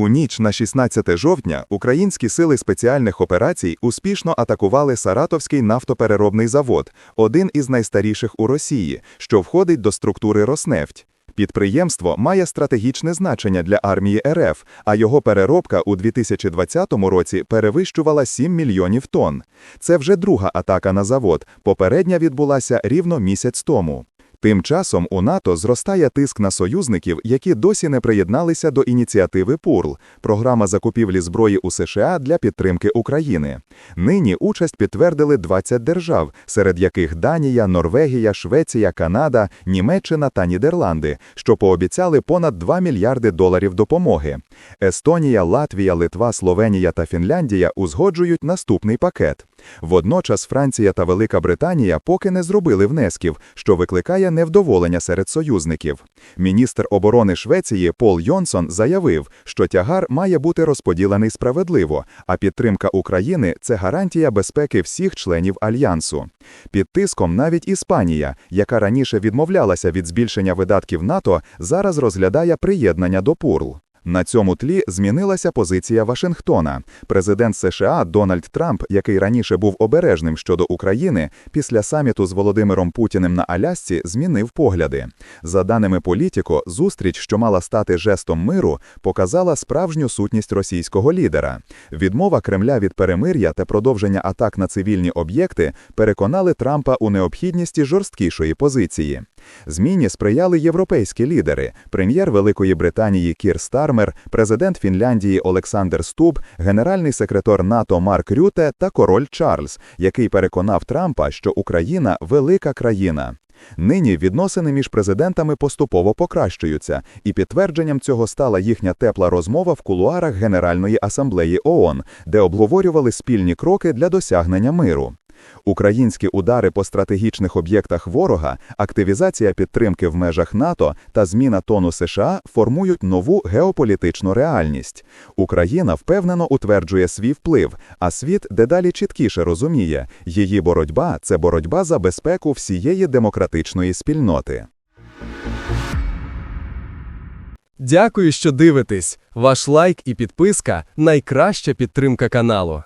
У ніч на 16 жовтня українські сили спеціальних операцій успішно атакували Саратовський нафтопереробний завод, один із найстаріших у Росії, що входить до структури Роснефть. Підприємство має стратегічне значення для армії РФ, а його переробка у 2020 році перевищувала 7 мільйонів тонн. Це вже друга атака на завод. Попередня відбулася рівно місяць тому. Тим часом у НАТО зростає тиск на союзників, які досі не приєдналися до ініціативи ПУРЛ – програма закупівлі зброї у США для підтримки України. Нині участь підтвердили 20 держав, серед яких Данія, Норвегія, Швеція, Канада, Німеччина та Нідерланди, що пообіцяли понад 2 мільярди доларів допомоги. Естонія, Латвія, Литва, Словенія та Фінляндія узгоджують наступний пакет. Водночас Франція та Велика Британія поки не зробили внесків, що викликає невдоволення серед союзників. Міністр оборони Швеції Пол Йонсон заявив, що тягар має бути розподілений справедливо, а підтримка України це гарантія безпеки всіх членів альянсу. Під тиском навіть Іспанія, яка раніше відмовлялася від збільшення видатків НАТО, зараз розглядає приєднання до ПУРЛ. На цьому тлі змінилася позиція Вашингтона. Президент США Дональд Трамп, який раніше був обережним щодо України, після саміту з Володимиром Путіним на Алясці змінив погляди. За даними політико, зустріч, що мала стати жестом миру, показала справжню сутність російського лідера. Відмова Кремля від перемир'я та продовження атак на цивільні об'єкти переконали Трампа у необхідності жорсткішої позиції. Зміні сприяли європейські лідери: прем'єр Великої Британії Кір Стармер, президент Фінляндії Олександр Стуб, генеральний секретар НАТО Марк Рюте та король Чарльз, який переконав Трампа, що Україна велика країна. Нині відносини між президентами поступово покращуються, і підтвердженням цього стала їхня тепла розмова в кулуарах Генеральної асамблеї ООН, де обговорювали спільні кроки для досягнення миру. Українські удари по стратегічних об'єктах ворога, активізація підтримки в межах НАТО та зміна тону США формують нову геополітичну реальність. Україна впевнено утверджує свій вплив, а світ дедалі чіткіше розуміє, її боротьба це боротьба за безпеку всієї демократичної спільноти. Дякую, що дивитесь. Ваш лайк і підписка найкраща підтримка каналу.